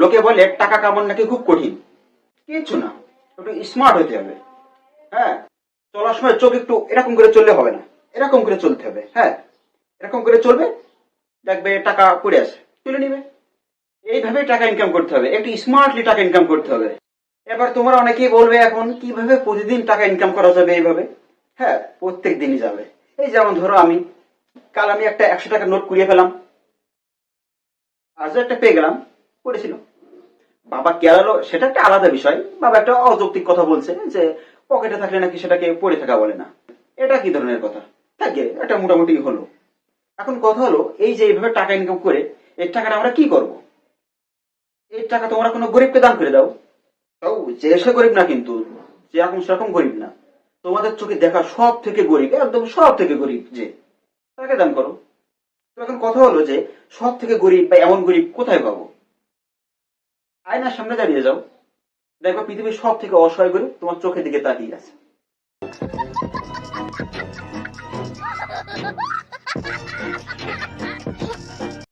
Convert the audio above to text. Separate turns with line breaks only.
লোকে বলে টাকা কামানো নাকি খুব কঠিন। কিচ্ছু না, একটু স্মার্ট হতে হবে। হ্যাঁ চলার সময় চোখ একটু এরকম করে চললে হবে না। এরকম করে চলতে হবে হ্যাঁ। এরকম করে চলবে, দেখবে টাকা পড়ে আসে তুলে নিবে। এইভাবে টাকা ইনকাম করতে হবে, একটু স্মার্টলি টাকা ইনকাম করতে হবে। এবার তোমরা অনেকেই বলবে এখন, কীভাবে প্রতিদিন টাকা ইনকাম করা যাবে এইভাবে? হ্যাঁ প্রত্যেক দিনই যাবে। এই যেমন ধরো আমি, কাল আমি একটা একশো টাকা নোট কুড়িয়ে ফেলাম আজও একটা পেয়ে গেলাম। পড়েছিল বাবা কেরালো সেটা একটা আলাদা বিষয়। বাবা একটা অযৌক্তিক কথা বলছে যে, পকেটে থাকলে নাকি সেটাকে পড়ে থাকা বলে না। এটা কি ধরনের কথা? থাকে এটা মোটামুটি হলো। এখন কথা হলো, এই যে এইভাবে টাকা ইনকাম করে, এর টাকাটা আমরা কি করব? এই টাকা তোমরা কোনো গরিবকে দান করে দাও। তাও যে সে গরিব না কিন্তু যেরকম সেরকম গরিব না। তোমাদের চোখে দেখা সব থেকে গরিব, একদম সব থেকে গরিব যে, তাকে দান করো। তো এখন কথা হলো যে, সব থেকে গরিব বা এমন গরিব কোথায় পাবো? আয়নার সামনে দাঁড়িয়ে যাও। দেখো পৃথিবীর সব থেকে অসহায় গরিব তোমার চোখের দিকে তাকিয়ে আছে।